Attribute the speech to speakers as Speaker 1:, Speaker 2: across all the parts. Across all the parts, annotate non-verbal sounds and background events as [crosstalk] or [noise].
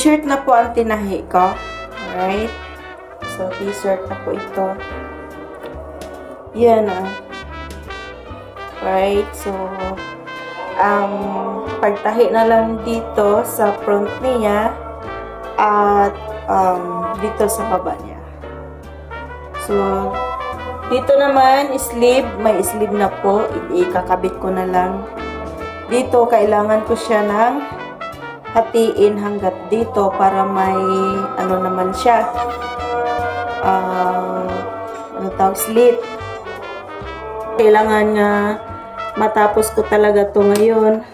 Speaker 1: t-shirt na po ang tinahi ko. Alright? So t-shirt na po ito. Yan ah. Right? So, ang pagtahi na lang dito sa front niya at um, dito sa baba niya. So, dito naman, sleeve. May sleeve na po. Ikakabit ko na lang. Dito, kailangan ko siya ng hatiin hanggat dito para may ano naman siya. Ah, ano tawag? Slit. Kailangan nga matapos ko talaga to ngayon.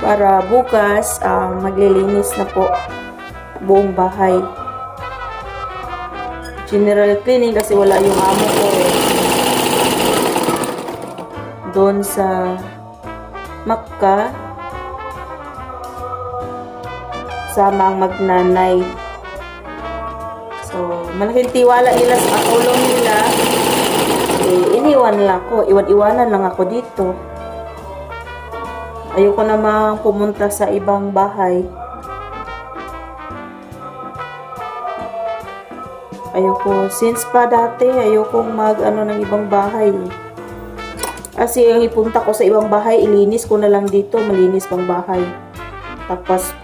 Speaker 1: Para bukas, ah, maglilinis na po buong bahay general cleaning kasi wala yung amo ko eh. Doon sa Makka sama ang magnanay. So, malaking tiwala nila sa katulong nila. Eh, iniwan lang ako. Iwan-iwanan lang ako dito. Ayoko namang pumunta sa ibang bahay. Ayoko, since pa dati, ayoko mag ano ng ibang bahay. Kasi ang ipunta ko sa ibang bahay, ilinis ko na lang dito, malinis pang bahay. Tapos,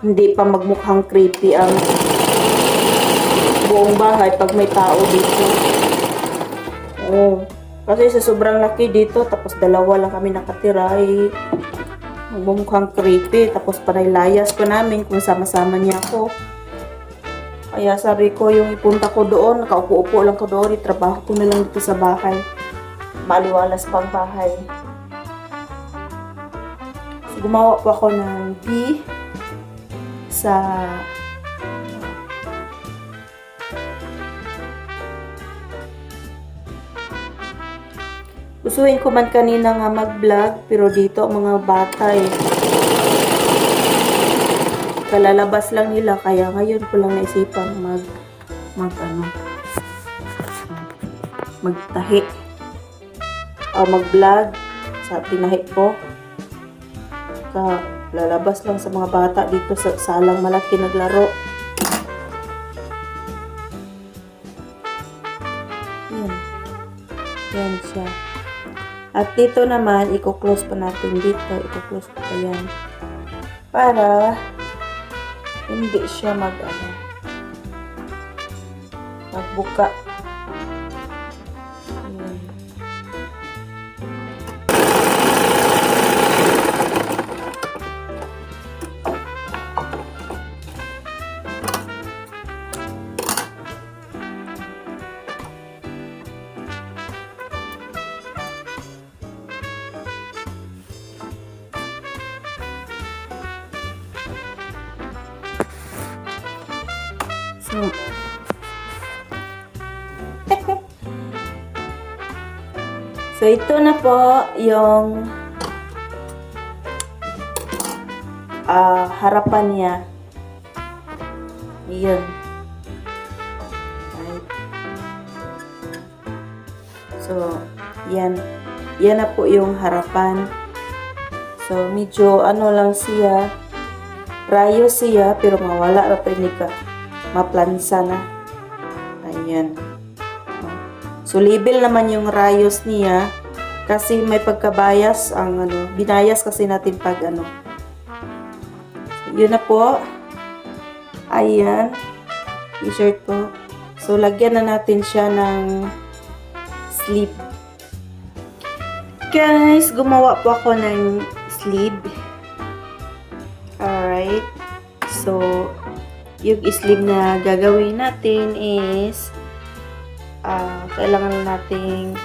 Speaker 1: hindi pa magmukhang creepy ang buong bahay pag may tao dito. Oo. Kasi sa sobrang laki dito, tapos dalawa lang kami nakatira, eh, magmumukhang creepy. Tapos panay layas pa namin kung sama-sama niya ako. Kaya sabi ko, yung ipunta ko doon, nakaupo-upo lang ko doon, itrabaho ko na lang dito sa bahay. Maliwalas pang bahay. So, gumawa po ako ng B sa Gustuhin ko man kanina nga mag-vlog, pero dito mga bata eh kalalabas lang nila kaya ngayon ko lang naisipan mag mag ano magtahi o mag-vlog sa tinahi ko. Ka lalabas lang sa mga bata dito sa salang malaki naglaro. Yan. Yan siya. At dito naman i-close pa natin dito. I-close pa yan. Para hindi siya mag ano, magbuka. Ito na po yung ah, harapan niya. Yun. Right. So, yan. Yan na po yung harapan. So, medyo ano lang siya. Rayo siya, pero mawala ra pa ka maplansa na. Ayan. So, label naman yung rayos niya kasi may pagkabayas ang ano, binayas kasi natin pag ano. Yun na po. Ayan. T-shirt ko. So, lagyan na natin siya ng sleeve. Guys, gumawa po ako ng sleeve. Alright. So, yung sleeve na gagawin natin is ah kailangan nating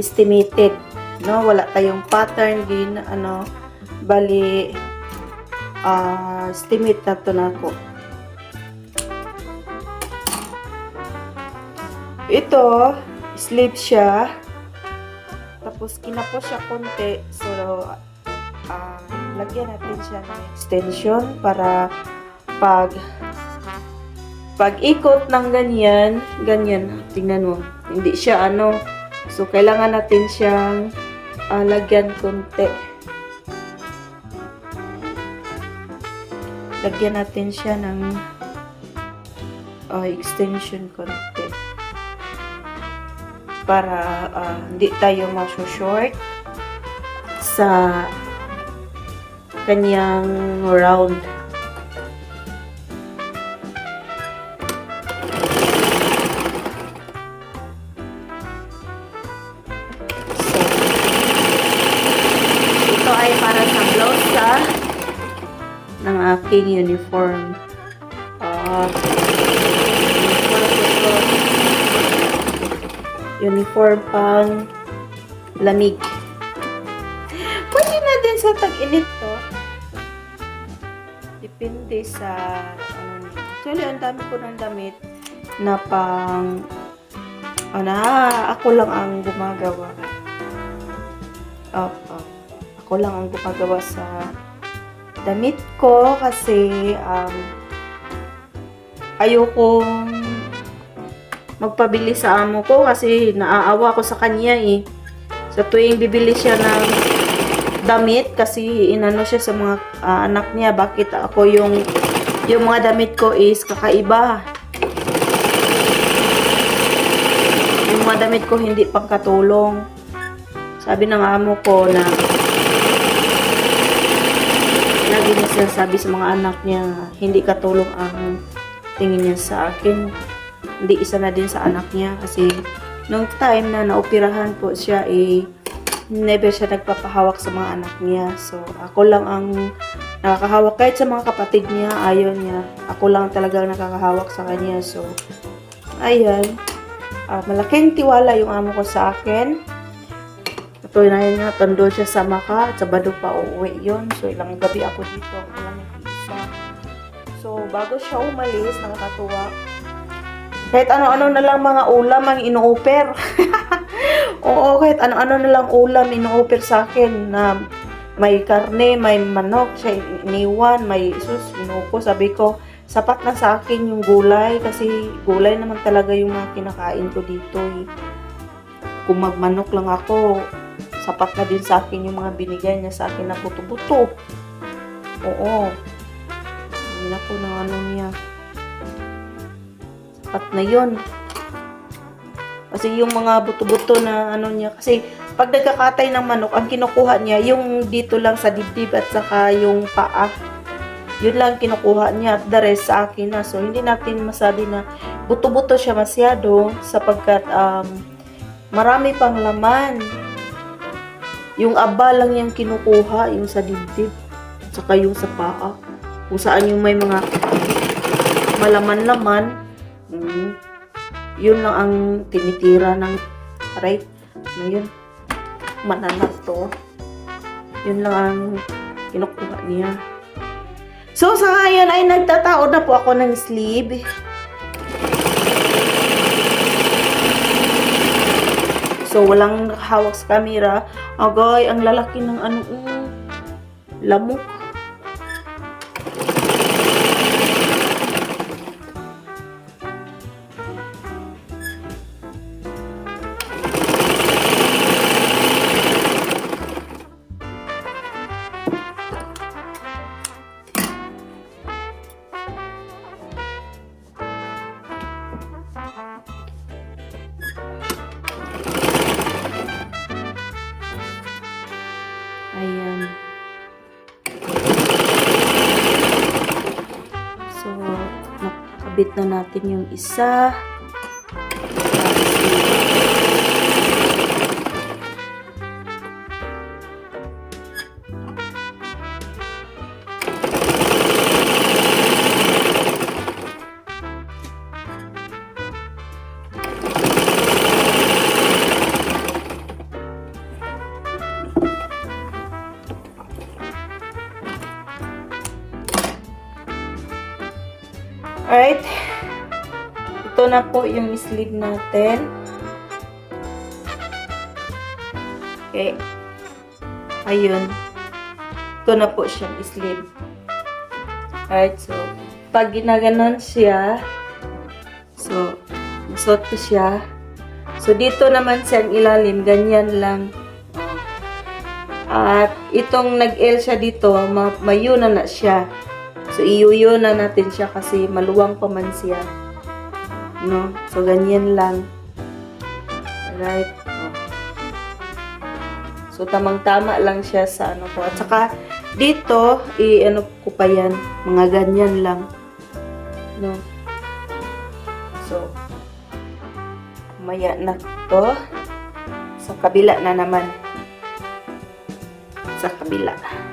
Speaker 1: estimated no? Wala tayong pattern din ano? Bali ah estimate na to na ako ito sleeve siya. Tapos kinapos siya konti. So ah lagyan natin siya ng extension para pag pag ikot ng ganyan, ganyan, tingnan mo, hindi siya ano, so kailangan natin siyang ah, lagyan konti. Lagyan natin siya ng ah, extension konti. Para ah, hindi tayo maso-short sa kanyang round. Ng aking uniform. Ah, uniform pang lamig. Pwede na din sa tag-init to. Depende sa ano niya. Actually, ang dami ko ng damit na pang ano, ako lang ang gumagawa. Opo. Ako lang ang gumagawa sa damit ko kasi um, ayokong magpabili sa amo ko kasi naaawa ko sa kanya eh. Sa tuwing bibili siya ng damit kasi inano siya sa mga ah, anak niya bakit ako yung yung mga damit ko is kakaiba. Yung mga damit ko hindi pangkatulong. Sabi ng amo ko na lagi niya sinasabi sa mga anak niya hindi katulong ang tingin niya sa akin. Hindi isa na din sa anak niya kasi nung time na naoperahan po siya eh never siya nagpapahawak sa mga anak niya. So, ako lang ang nakakahawak. Kahit sa mga kapatid niya, ayaw niya. Ako lang talagang nakakahawak sa kanya. So, ayan. Ah, malaking tiwala yung amo ko sa akin. Patunayan niya, tondo siya sa Maka Sabado pa uuwi yon So, ilang gabi ako dito. Ako lang nag-iisa. So, bago siya umalis, nakakatuwa. Kahit ano-ano na lang mga ulam ang ino-offer. [laughs] Oo, kahit ano-ano na lang ulam ino-offer sa akin na may karne, may manok, siya iniwan, may sus, inuko. Sabi ko, sapat na sa akin yung gulay kasi gulay naman talaga yung mga kinakain ko dito. Eh. Kung magmanok lang ako, sapat na din sa akin yung mga binigay niya sa akin na buto-buto. Oo. Hindi na po ng ano niya. Sapat na yon Kasi yung mga buto-buto na ano niya, kasi pag nagkakatay ng manok, ang kinukuha niya, yung dito lang sa dibdib at saka yung paa. Yun lang kinukuha niya at the rest sa akin na. So, hindi natin masabi na buto-buto siya masyado sapagkat um, marami pang laman. Yung aba lang yung kinukuha, yung sa dibdib, saka yung sa paa. Kung saan yung may mga malaman-laman, mm, yun lang ang tinitira ng right. Ano yun? Mananak to. Yun lang ang kinukuha niya. So, sa ngayon ay nagtataod na po ako ng sleeve. So, walang hawak sa camera. Agay, ang lalaki ng ano, mm, lamok. Nakabit na natin yung isa. Na po yung sleeve natin. Okay. Ayun. Ito na po siyang sleeve. Alright, so, pag ginaganon siya, so, masot ko siya. So, dito naman sa ilalim, ganyan lang. At itong nag-L siya dito, ma- mayo na na siya. So, iyuyo na natin siya kasi maluwang pa man siya. No? So, ganyan lang. Right? Oh. So, tamang-tama lang siya sa ano ko. At saka, dito, i-ano ko pa yan. Mga ganyan lang. No? So, maya na to. Sa kabila na naman. Sa kabila. Extension.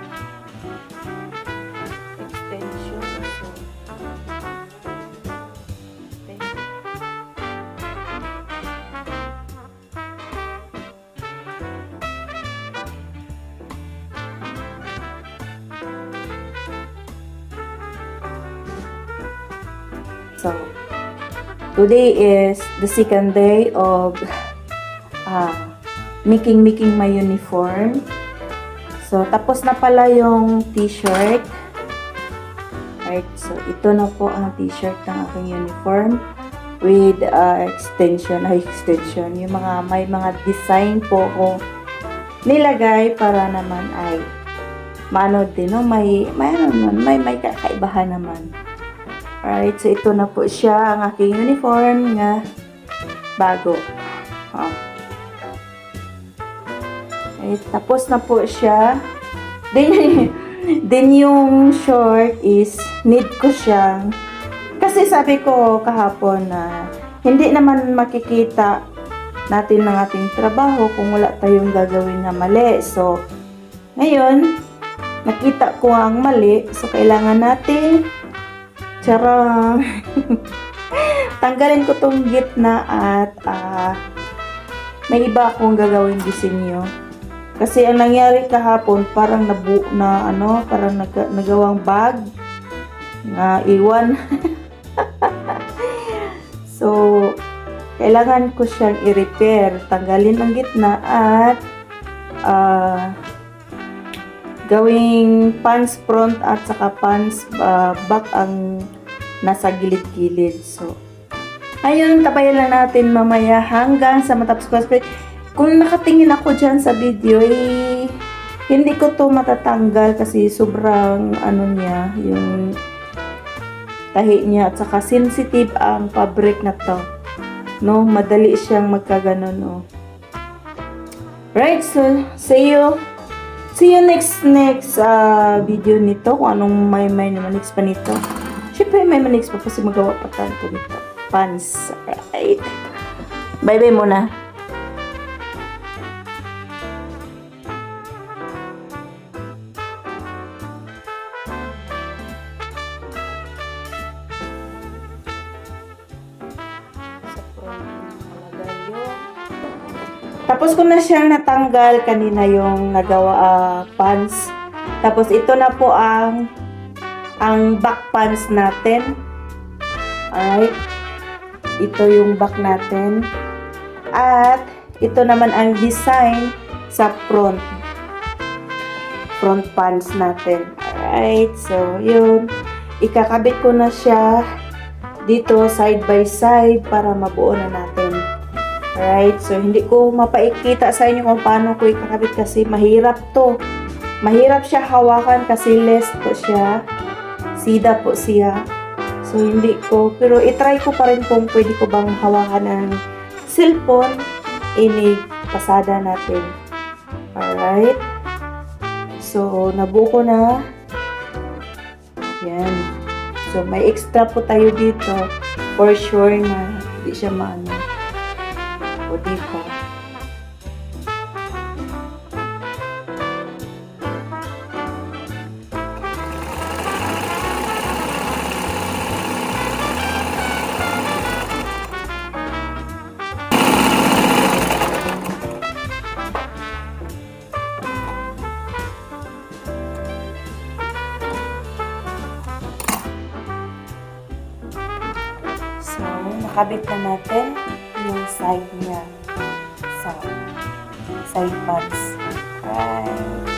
Speaker 1: So, today is the second day of uh, making making my uniform. So, tapos na pala yung t-shirt. Right, so ito na po ang t-shirt ng aking uniform with uh, extension, ay extension, yung mga, may mga design po ko nilagay para naman ay maano din, no? may, may, ano may, may kakaibahan naman. Alright, so ito na po siya, ang aking uniform nga bago. Oh. Alright, tapos na po siya. Then, [laughs] then yung short is need ko siyang kasi sabi ko kahapon na hindi naman makikita natin ng ating trabaho kung wala tayong gagawin na mali. So, ngayon, nakita ko ang mali. So, kailangan natin Charang. [laughs] Tanggalin ko tong gitna at ah, may iba akong gagawin disenyo. Kasi ang nangyari kahapon, parang nabu na ano, parang nag nagawang bag na iwan. [laughs] so, kailangan ko siyang i-repair. Tanggalin ang gitna at ah, gawing pants front at saka pants uh, back ang nasa gilid-gilid. So, ayun, tabayan lang natin mamaya hanggang sa matapos ko. Kung nakatingin ako dyan sa video, eh, hindi ko to matatanggal kasi sobrang ano niya, yung tahi niya at saka sensitive ang fabric na to. No, madali siyang magkaganon, no. Right, so see you See you next next uh, video nito kung anong may may manix pa nito. Siyempre may manix pa kasi magawa pa tanto nito. Pants. Right. Bye-bye muna. Tapos ko na siyang natanggal kanina yung nagawa ah, pants. Tapos ito na po ang ang back pants natin. Alright. Ito yung back natin. At ito naman ang design sa front. Front pants natin. Alright. So, yun. Ikakabit ko na siya dito side by side para mabuo na natin. Alright, so hindi ko mapaikita sa inyo kung paano ko ikakabit kasi mahirap to. Mahirap siya hawakan kasi less po siya. Sida po siya. So hindi ko, pero itry ko pa rin kung pwede ko bang hawakan ng cellphone. Ini pasada natin. Alright. So, nabuo ko na. Yan. So, may extra po tayo dito. For sure na hindi siya maano. O, diba? So, nakabit na natin yung side niya sa side parts. Right.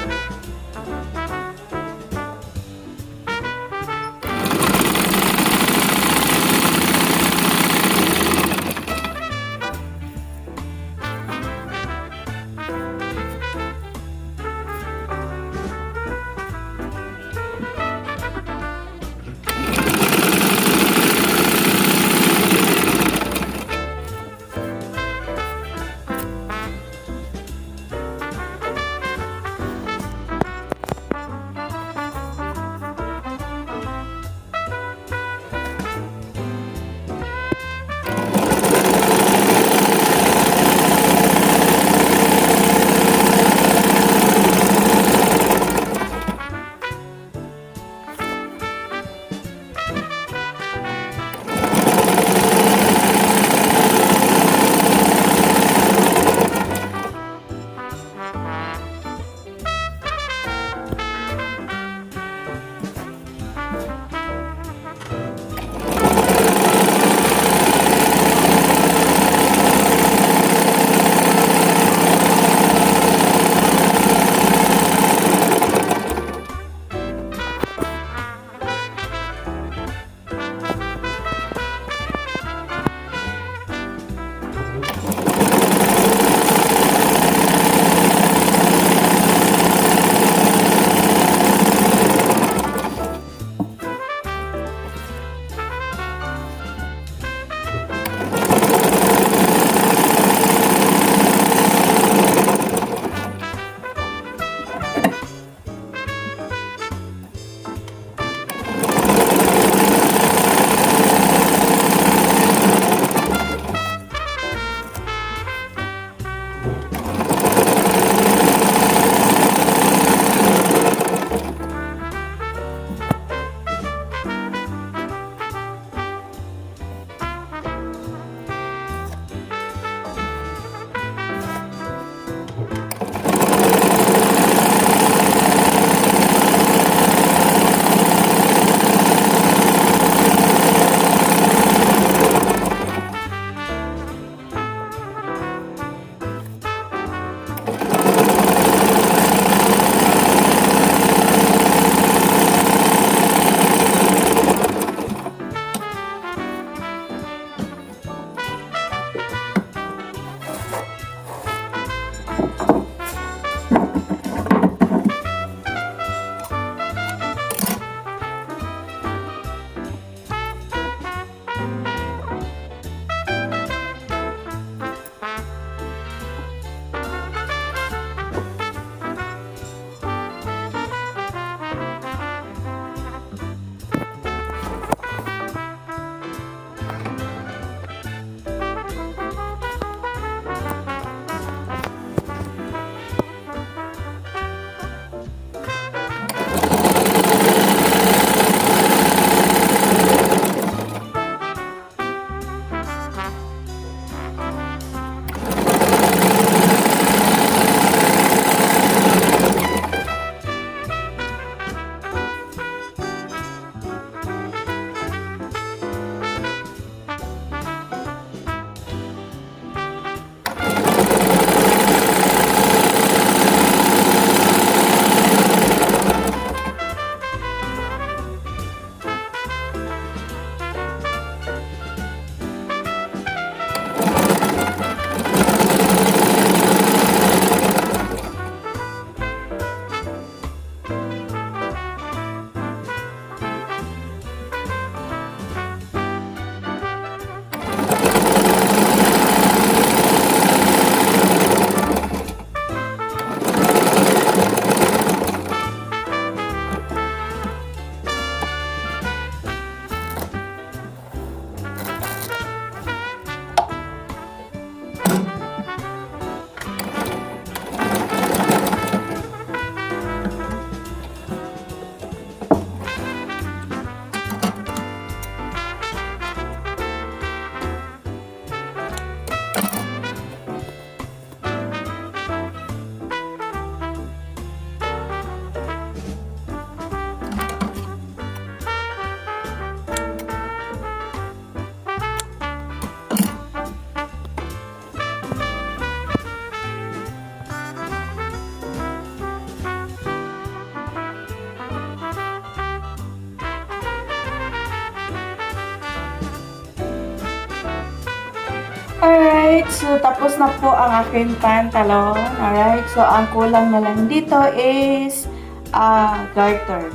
Speaker 1: Alright, so tapos na po ang aking pantalon. Alright, so ang kulang na lang dito is ah garter.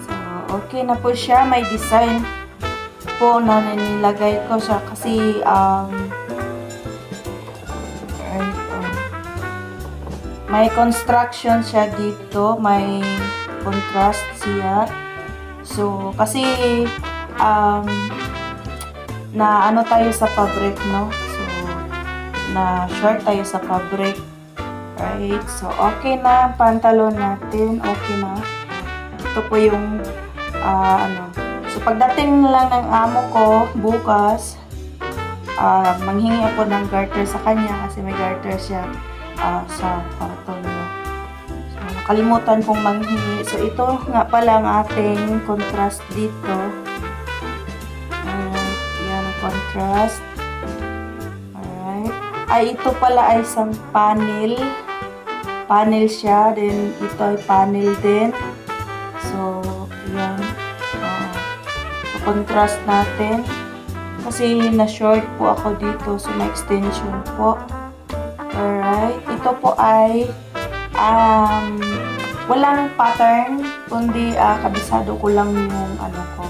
Speaker 1: So, okay na po siya. May design po na nilagay ko siya kasi um, um, may construction siya dito. May contrast siya. So, kasi um, na ano tayo sa fabric, no? Na short tayo sa fabric. Right? So, okay na ang pantalon natin. Okay na. Ito po yung ah, ano. So, pagdating lang ng amo ko bukas, ah, manghingi ako ng garter sa kanya kasi may garter siya ah, sa karton niya. So, nakalimutan kong manghingi. So, ito nga pala ang ating contrast dito. Alright, yan contrast. Ay, ito pala ay isang panel. Panel siya. Then, ito ay panel din. So, yan. Uh, contrast natin. Kasi na-short po ako dito. So, may extension po. Alright. Ito po ay um, walang pattern. Kundi ah, kabisado ko lang yung ano ko.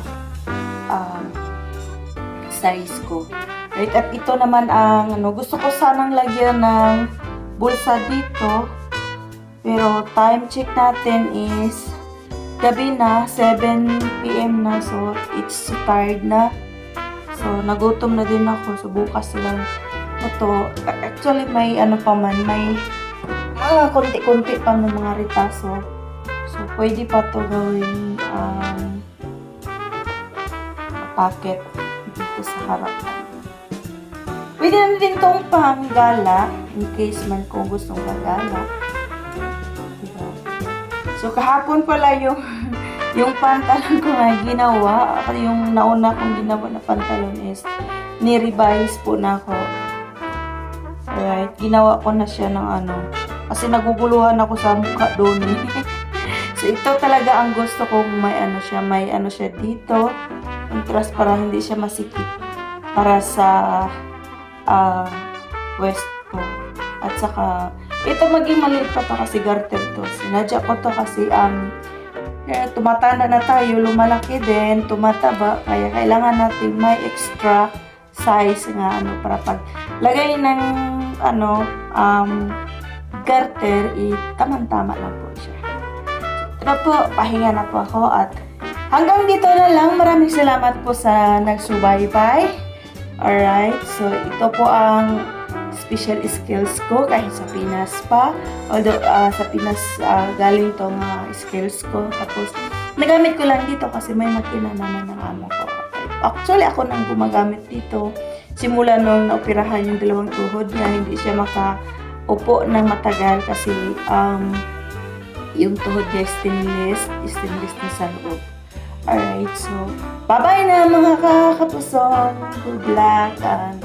Speaker 1: Um, size ko. Right? At ito naman ang ano, gusto ko sanang lagyan ng bulsa dito. Pero time check natin is gabi na, 7 p.m. na. So, it's tired na. So, nagutom na din ako. So, bukas lang ito. Actually, may ano pa man, may mga konti-konti pa ng mga ritaso. So, pwede pa to gawing um, packet dito sa harapan. Pwede na din itong panggala in case man kung gustong gagala. Diba? So kahapon pala yung [laughs] yung pantalon ko na ginawa, yung nauna kong ginawa na pantalon is ni-revise po na ako. Alright, ginawa ko na siya ng ano, kasi naguguluhan ako sa mukha doon eh. [laughs] so ito talaga ang gusto kong may ano siya, may ano siya dito, contrast para hindi siya masikip para sa ah, west ko. At saka, ito maging maliit pa to kasi garter to. Sinadya ko to kasi um, eh, tumatanda na tayo, lumalaki din, tumataba, kaya kailangan natin may extra size nga ano para pag lagay ng ano um, garter, tamang-tama lang po siya. So, ito po, pahinga na po ako at hanggang dito na lang. Maraming salamat po sa nagsubaybay. Alright, so ito po ang special skills ko kahit sa Pinas pa. Although ah, sa Pinas ah, galing tong ah, skills ko. Tapos nagamit ko lang dito kasi may makina naman ng amo ko. Actually ako nang gumagamit dito. Simula nung naoperahan yung dalawang tuhod niya, hindi siya makaupo ng matagal kasi um, yung tuhod niya stainless, stainless na sa loob. Alright, so, bye-bye na mga kakapusong. Good luck and